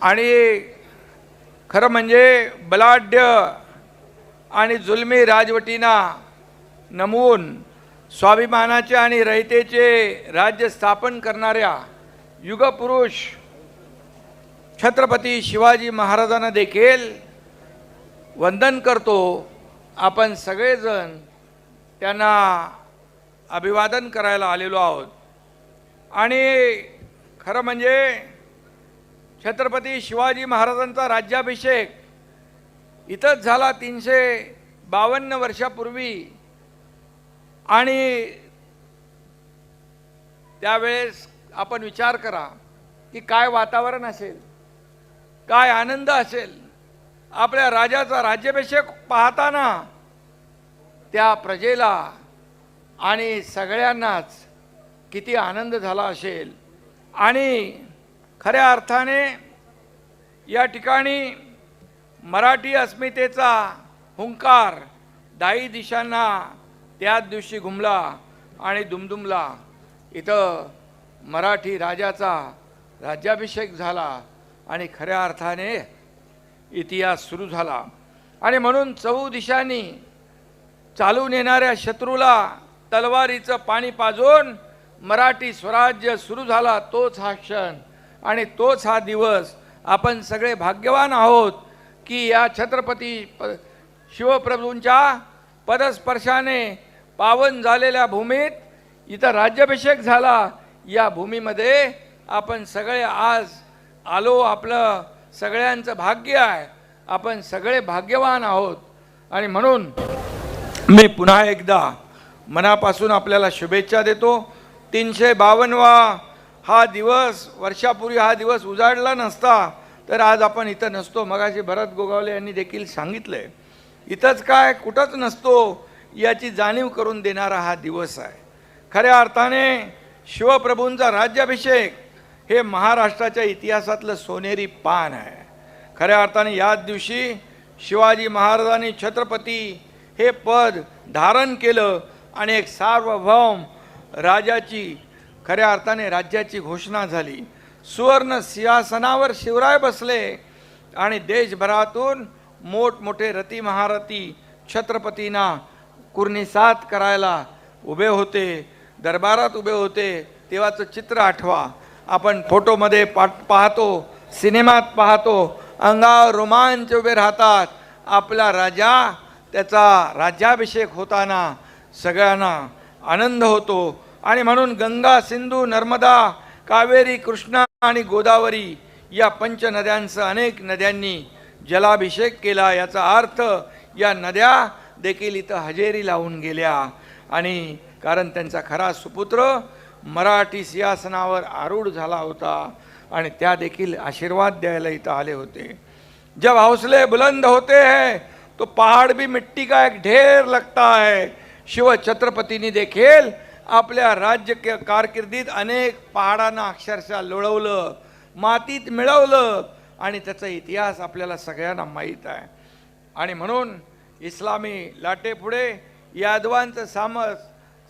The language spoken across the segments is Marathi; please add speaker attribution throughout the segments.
Speaker 1: आणि खरं म्हणजे बलाढ्य आणि जुलमी राजवटींना नमवून स्वाभिमानाचे आणि रयतेचे राज्य स्थापन करणाऱ्या युगपुरुष छत्रपती शिवाजी महाराजांना देखील वंदन करतो. आपण सगळेजण त्यांना अभिवादन करायला आलेलो आहोत. आणि खरं म्हणजे छत्रपती शिवाजी महाराजांचा राज्याभिषेक. इथंच झाला तीनशे बावन्न वर्षापूर्वी. आणि त्यावेळेस आपण विचार करा की काय वातावरण असेल काय आनंद असेल. आपल्या राजाचा राज्याभिषेक पाहताना त्या प्रजेला आणि सगळ्यांनाच किती आनंद झाला असेल. आणि खऱ्या अर्थाने या ठिकाणी मराठी अस्मितेचा हुंकार दाई दिशांना त्याच दिवशी घुमला आणि दुमदुमला. इथं मराठी राजाचा राज्याभिषेक झाला आणि खऱ्या अर्थाने इतिहास सुरू झाला. आणि म्हणून चहू दिशांनी चालून येणाऱ्या शत्रूला तलवारीचं पाणी पाजून मराठी स्वराज्य सुरू झाला तोच हा क्षण. आणि तोच हा दिवस आपण सगळे भाग्यवान आहोत की या छत्रपती प शिवप्रभूंच्या पदस्पर्शाने पावन झालेल्या भूमीत इथं राज्याभिषेक झाला. या भूमीमध्ये आपण सगळे आज आलो. आपलं सगळ्यांचं भाग्य आहे. आपण सगळे भाग्यवान आहोत. आणि म्हणून मी पुन्हा एकदा मनापासून आपल्याला शुभेच्छा देतो. तीनशे बावन्नवा हा दिवस वर्षापूर्वी हा दिवस उजाडला नसता तर आज आपण इथं नसतो. मगाशी भरत गोगावले यांनी देखील सांगितलंय. इथंच काय कुठंच नसतो याची जाणीव करून देणारा हा दिवस आहे. खऱ्या अर्थाने शिवप्रभूंचा राज्याभिषेक हे महाराष्ट्राच्या इतिहासातलं सोनेरी पान आहे. खऱ्या अर्थाने याच दिवशी शिवाजी महाराजांनी छत्रपती हे पद धारण केलं आणि एक सार्वभौम राजाची खऱ्या अर्थाने राज्याची घोषणा झाली. सुवर्ण सिंहासनावर शिवराय बसले आणि देशभरातून मोठमोठे रती महारथी छत्रपतींना कुर्निसात करायला उभे होते दरबारात उभे होते. तेव्हाचं चित्र आठवा. आपण फोटोमध्ये पाट पाहतो सिनेमात पाहतो अंगावर रोमांच उभे राहतात. आपला राजा त्याचा राज्याभिषेक होताना सगळ्यांना आनंद होतो. आणि म्हणून गंगा सिंधू नर्मदा कावेरी कृष्णा आणि गोदावरी या पंचनद्यांसह अनेक नद्यांनी जलाभिषेक केला. याचा अर्थ या नद्या देखील इथं हजेरी लावून गेल्या. आणि कारण त्यांचा खरा सुपुत्र मराठी सिंहासनावर आरूढ झाला होता आणि त्या देखील आशीर्वाद द्यायला इथं आले होते. जब हौसले बुलंद होते हैं तो पहाड़ भी मिट्टी का एक ढेर लगता है. शिव छत्रपतींनी देखील आपल्या राज्य कारकिर्दीत अनेक पहाडांना अक्षरशः लोळवलं मातीत मिळवलं आणि त्याचा इतिहास आपल्याला सगळ्यांना माहीत आहे. आणि म्हणून इस्लामी लाटेपुढे यादवांचं साम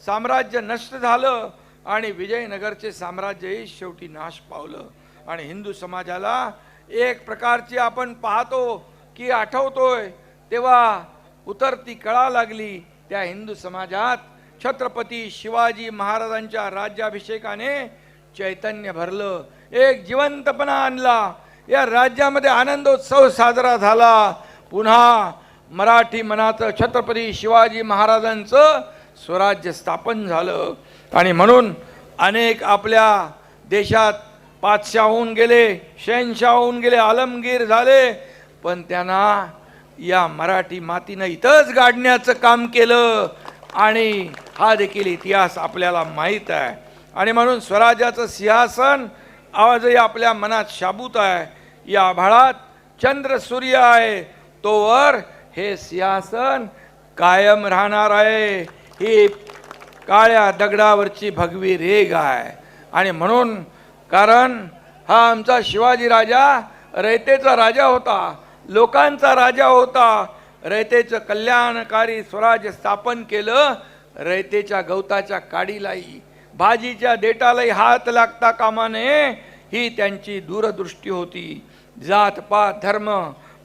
Speaker 1: साम्राज्य नष्ट झालं आणि विजयनगरचे साम्राज्यही शेवटी नाश पावलं. आणि हिंदू समाजाला एक प्रकारची आपण पाहतो की आठवतोय तेव्हा उतरती कळा लागली त्या हिंदू समाजात छत्रपती शिवाजी महाराजांच्या राज्याभिषेकाने चैतन्य भरलं. एक जिवंतपणा आणला. या राज्यामध्ये आनंदोत्सव साजरा झाला. पुन्हा मराठी मनाचं छत्रपती शिवाजी महाराजांचं स्वराज्य स्थापन झालं. आणि म्हणून अनेक आपल्या देशात पाचशा होऊन गेले शहनशाह होऊन गेले आलमगीर झाले. पण त्यांना या मराठी मातीनं इथंच गाडण्याचं काम केलं. आणि हा देखील इतिहास आपल्याला माहीत आहे. आणि म्हणून स्वराज्याचं सिंहासन आवाजही आपल्या मनात शाबूत आहे. या आभाळात चंद्र सूर्य आहे. तोवर हे सिंहासन कायम राहणार आहे. ही काळ्या दगडावरची भगवी रेग आहे. आणि म्हणून कारण हा आमचा शिवाजी राजा रयतेचा राजा होता लोकांचा राजा होता रयतेचं कल्याणकारी स्वराज्य स्थापन केलं रयतेच्या गवताच्या काडीलाही भाजीच्या देटालाही हात लागता कामा नये ही त्यांची दूरदृष्टी होती. जात पात धर्म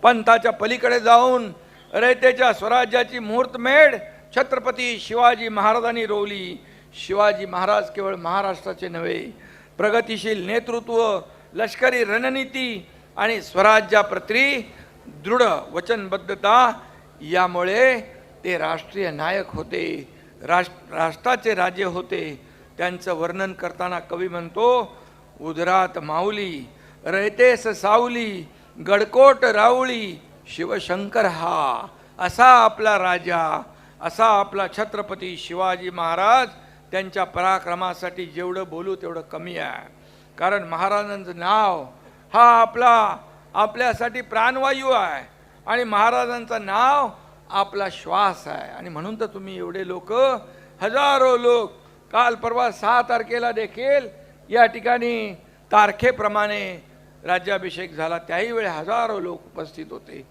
Speaker 1: पंथाच्या पलीकडे जाऊन रयतेच्या स्वराज्याची मुहूर्तमेढ छत्रपती शिवाजी महाराजांनी रोवली. शिवाजी महाराज केवळ महाराष्ट्राचे नव्हे प्रगतिशील नेतृत्व लष्करी रणनीती आणि स्वराज्याप्रती दृढ वचनबद्धता यामुळे ते राष्ट्रीय नायक होते. राष्ट्र राष्ट्राचे राजे होते. त्यांचं वर्णन करताना कवी म्हणतो उदरात माऊली रयतेस सावली गडकोट राऊळी शिवशंकर हा असा आपला राजा असा आपला छत्रपती शिवाजी महाराज त्यांच्या पराक्रमासाठी जेवढं बोलू तेवढं कमी आहे. कारण महाराजांचं नाव हा आपला आपल्यासाठी प्राणवायू आहे. आणि महाराजांचं नाव आपला श्वास आहे. आणि म्हणून तर तुम्ही एवढे लोक हजारो लोक काल परवा सहा तारखेला देखील या ठिकाणी तारखेप्रमाणे राज्याभिषेक झाला. त्याही वेळी हजारो लोक उपस्थित होते.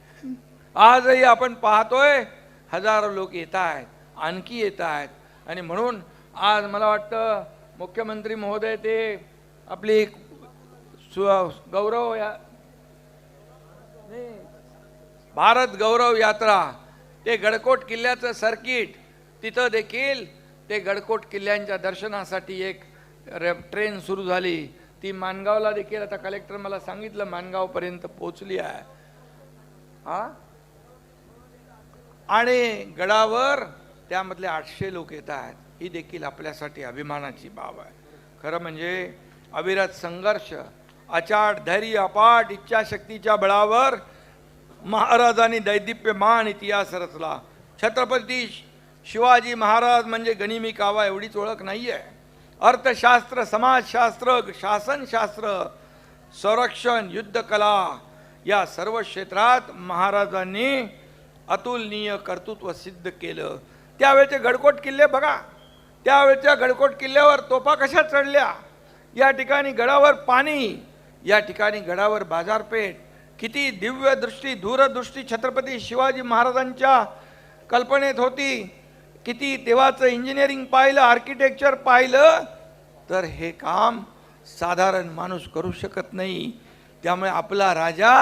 Speaker 1: आजही आपण पाहतोय हजारो लोक येत आहेत आणखी येत आहेत. आणि म्हणून आज मला वाटतं मुख्यमंत्री महोदय ते आपली सु- गौरव या भारत गौरव यात्रा ते गडकोट किल्ल्याचं सर्किट तिथं देखील ते गडकोट किल्ल्यांच्या दर्शनासाठी एक रे ट्रेन सुरू झाली. ती मानगावला देखील आता कलेक्टर मला सांगितलं मानगावपर्यंत पोचली आहे. हा? आणि गडावर त्यामधले आठशे लोक येत आहेत. ही देखील आपल्यासाठी अभिमानाची बाब आहे. खरं म्हणजे अविरत संघर्ष अचाट धैर्य अपाट इच्छाशक्तीच्या बळावर महाराजांनी दैदिप्यमान इतिहास रचला. छत्रपती शिवाजी महाराज म्हणजे गनिमी कावा एवढीच ओळख नाही आहे अर्थशास्त्र समाजशास्त्र शासनशास्त्र संरक्षण युद्धकला या सर्व क्षेत्रात महाराजांनी अतुलनीय कर्तृत्व सिद्ध केलं. त्यावेळचे गडकोट किल्ले बघा. त्यावेळच्या गडकोट किल्ल्यावर तोफा कशा चढल्या? या ठिकाणी गडावर पाणी या ठिकाणी गडावर बाजारपेठ किती दिव्य दृष्टी दूरदृष्टी छत्रपती शिवाजी महाराजांच्या कल्पनेत होती. किती देवाचं इंजिनिअरिंग पाहिलं आर्किटेक्चर पाहिलं तर हे काम साधारण माणूस करू शकत नाही. त्यामुळे आपला राजा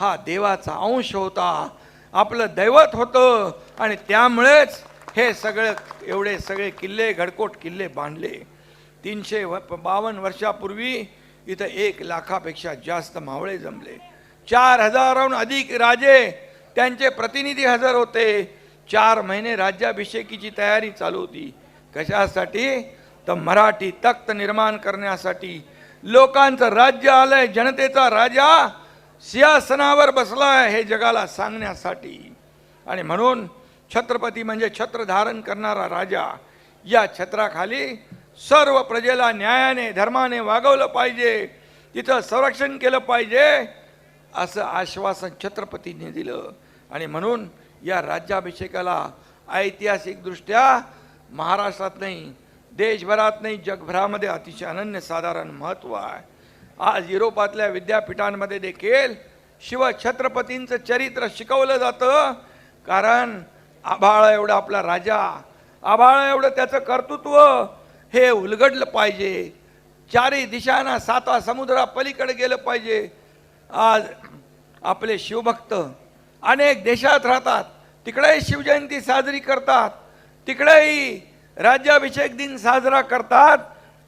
Speaker 1: हा देवाचा अंश होता. आपलं दैवत होतं आणि त्यामुळेच हे सगळं एवढे सगळे किल्ले घडकोट किल्ले बांधले. तीनशे व बावन्न वर्षापूर्वी इथं एक लाखापेक्षा जास्त मावळे जमले. चार हजाराहून अधिक राजे त्यांचे प्रतिनिधी हजर होते. चार महिने राज्याभिषेकीची तयारी चालू होती. कशासाठी? तर मराठी तख्त निर्माण करण्यासाठी. लोकांचं राज्य आलंय जनतेचा राजा सिंहासनावर बसलाय हे जगाला सांगण्यासाठी. आणि म्हणून छत्रपती म्हणजे छत्र धारण करणारा राजा या छत्राखाली सर्व प्रजेला न्यायाने धर्माने वागवलं पाहिजे. तिथं संरक्षण केलं पाहिजे. असं आश्वासन छत्रपतींनी दिलं. आणि म्हणून या राज्याभिषेकाला ऐतिहासिकदृष्ट्या महाराष्ट्रात नाही देशभरात नाही जगभरामध्ये अतिशय अनन्यसाधारण महत्त्व आहे. आज युरोपातल्या विद्यापीठांमध्ये देखील शिवछत्रपतींचं चरित्र शिकवलं जातं. कारण आभाळ एवढा आपला राजा आभाळ एवढं त्याचं कर्तृत्व हे उलगडलं पाहिजे. चारी दिशांना साता समुद्रा पलीकडे गेलं पाहिजे. आज आपले शिवभक्त अनेक देशात राहतात. तिकडेही शिवजयंती साजरी करतात. तिकडेही राज्याभिषेक दिन साजरा करतात.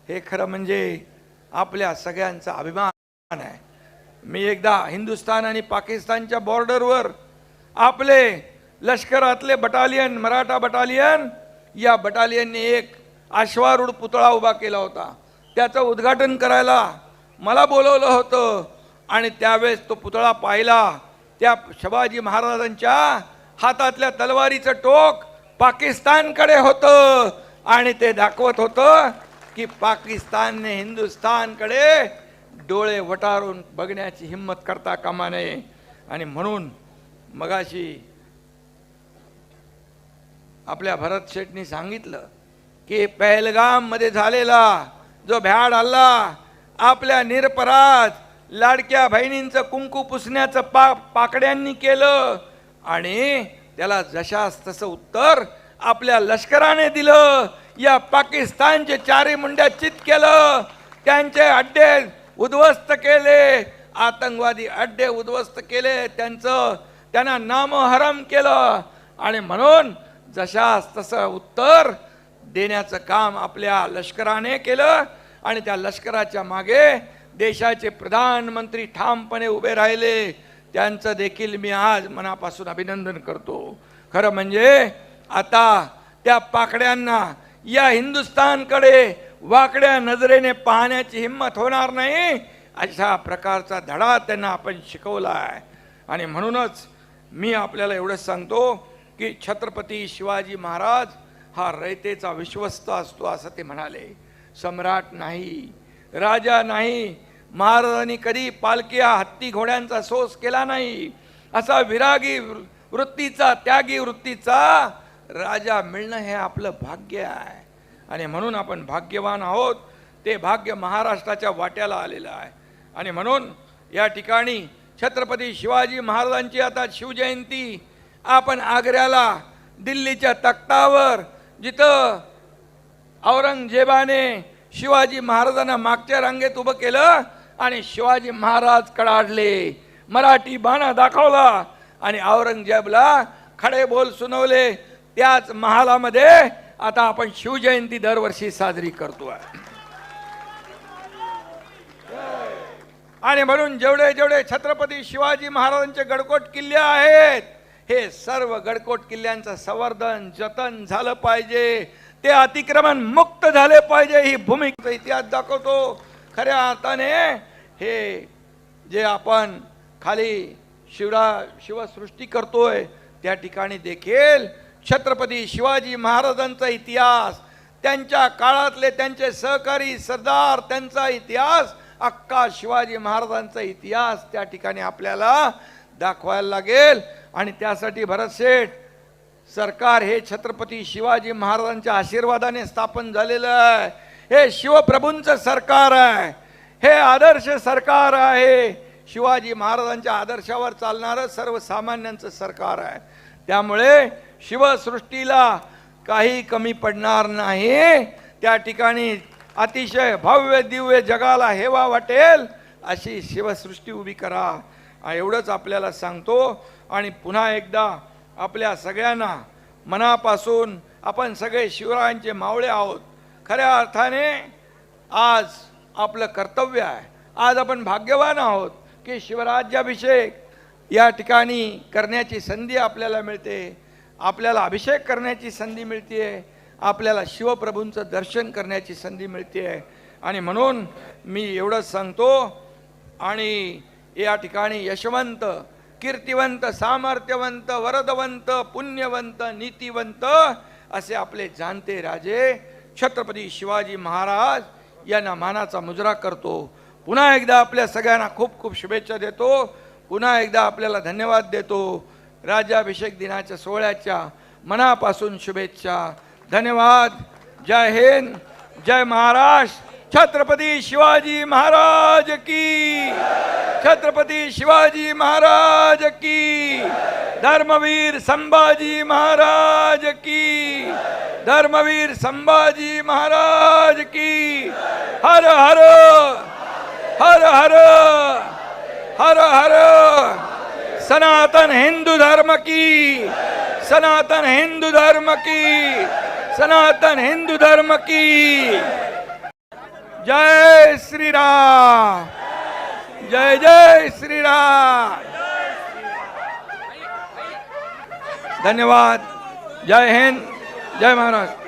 Speaker 1: हे खरं म्हणजे आपल्या सगळ्यांचा अभिमान आहे. मी एकदा हिंदुस्थान आणि पाकिस्तानच्या बॉर्डरवर आपले लष्करातले बटालियन मराठा बटालियन या बटालियनने एक अश्वारूढ पुतळा उभा केला होता. त्याचं उद्घाटन करायला मला बोलवलं होतं. आणि त्यावेळेस तो पुतळा पाहिला. त्या शिवाजी महाराजांच्या हातातल्या तलवारीचं टोक पाकिस्तानकडे होतं. आणि ते दाखवत होतं की पाकिस्तानने हिंदुस्थानकडे डोळे वटारून बघण्याची हिंमत करता कामा नये. आणि म्हणून मगाशी आपल्या भरत शेठनी सांगितलं की पहलगाममध्ये झालेला जो भ्याड हल्ला आपल्या निरपराध लाडक्या बहिणींचं कुंकू पुसण्याचं पा पाकड्यांनी केलं आणि त्याला जशास तसं उत्तर आपल्या लष्कराने दिलं. या पाकिस्तानचे चारी मुंड्या चित केलं. त्यांचे अड्डे उद्ध्वस्त केले. आतंकवादी अड्डे उद्ध्वस्त केले. त्यांचं त्यांना नामहरम केलं. आणि म्हणून जशास तसं उत्तर देण्याचं काम आपल्या लष्कराने केलं. आणि त्या लष्कराच्या मागे देशाचे प्रधानमंत्री ठामपणे उभे राहिले त्यांचं देखील मी आज मनापासून अभिनंदन करतो. खरं म्हणजे आता त्या पाकड्यांना या हिंदुस्थानकडे वाकड्या नजरेने पाहण्याची हिंमत होणार नाही अशा प्रकारचा धडा त्यांना आपण शिकवला आहे आणि म्हणूनच मी आपल्याला एवढंच सांगतो की छत्रपती शिवाजी महाराज हा रयतेचा विश्वस्त असतो असं ते म्हणाले. सम्राट नाही. राजा नाही. महाराजांनी कधी पालखिया हत्ती घोड्यांचा सोस केला नाही. असा विरागी वृ- वृत्तीचा त्यागी वृत्तीचा राजा मिळणं हे आपलं भाग्य आहे. आणि म्हणून आपण भाग्यवान आहोत. ते भाग्य महाराष्ट्राच्या वाट्याला आलेलं आहे. आणि म्हणून या ठिकाणी छत्रपती शिवाजी महाराजांची आता शिवजयंती. आपण आग्र्याला दिल्लीच्या तख्तावर जिथं औरंगजेबाने शिवाजी महाराजांना मागच्या रांगेत उभं केलं आणि शिवाजी महाराज कडाडले. मराठी बाणा दाखवला आणि औरंगजेबला खडे बोल सुनवले. त्याच महालामध्ये आता आपण शिवजयंती दरवर्षी साजरी करतो आणि म्हणून जेवढे जेवढे छत्रपती शिवाजी महाराजांचे गडकोट किल्ले आहेत हे सर्व गडकोट किल्ल्यांचं संवर्धन जतन झालं पाहिजे. ते अतिक्रमण मुक्त झाले पाहिजे ही भूमिका इतिहास दाखवतो. खऱ्या अर्थाने हे जे आपण खाली शिवरा शिवसृष्टी करतोय त्या ठिकाणी देखील छत्रपती शिवाजी महाराजांचा इतिहास त्यांच्या काळातले त्यांचे सहकारी सरदार त्यांचा इतिहास अक्का शिवाजी महाराजांचा इतिहास त्या ठिकाणी आपल्याला दाखवायला लागेल. आणि त्यासाठी भरत शेठ सरकार हे छत्रपती शिवाजी महाराजांच्या आशीर्वादाने स्थापन झालेलं आहे. हे शिवप्रभूंचं सरकार आहे. हे आदर्श सरकार आहे. शिवाजी महाराजांच्या आदर्शावर चालणारं सर्वसामान्यांचं सरकार आहे. त्यामुळे शिवसृष्टीला काही कमी पडणार नाही. त्या ठिकाणी अतिशय भव्य दिव्य जगाला हेवा वाटेल अशी शिवसृष्टी उभी करा. एवढंच आपल्याला सांगतो. आणि पुन्हा एकदा आपल्या सगळ्यांना मनापासून आपण सगळे शिवरायांचे मावळे आहोत. खऱ्या अर्थाने आज आपलं कर्तव्य आहे. आज आपण भाग्यवान आहोत की शिवराज्याभिषेक या ठिकाणी करण्याची संधी आपल्याला मिळते. आपल्याला अभिषेक करण्याची संधी मिळते आपल्याला शिवप्रभूंचं दर्शन करण्याची संधी मिळते आणि म्हणून मी एवढंच सांगतो. आणि या ठिकाणी यशवंत कीर्तिवंत सामर्थ्यवंत वरदवंत पुण्यवंत नीतिवंत असे आपले जाणते राजे. छत्रपती शिवाजी महाराज यांना मानाचा मुजरा करतो. पुन्हा एकदा आपल्या सगळ्यांना खूप खूप शुभेच्छा देतो. पुन्हा एकदा आपल्याला धन्यवाद देतो. राज्याभिषेक दिनाच्या सोहळ्याच्या मनापासून शुभेच्छा. धन्यवाद. जय हिंद. जय महाराष्ट्र. छत्रपती शिवाजी महाराज की। छत्रपती शिवाजी महाराज की। धर्मवीर संभाजी महाराज की। धर्मवीर संभाजी महाराज की। हर हर हर हर हर हर। सनातन हिंदू धर्म की सनातन हिंदू धर्म की सनातन हिंदू धर्म की। जय श्री राम जय जय श्री राम धन्यवाद। जय हिंद। जय महाराष्ट्र।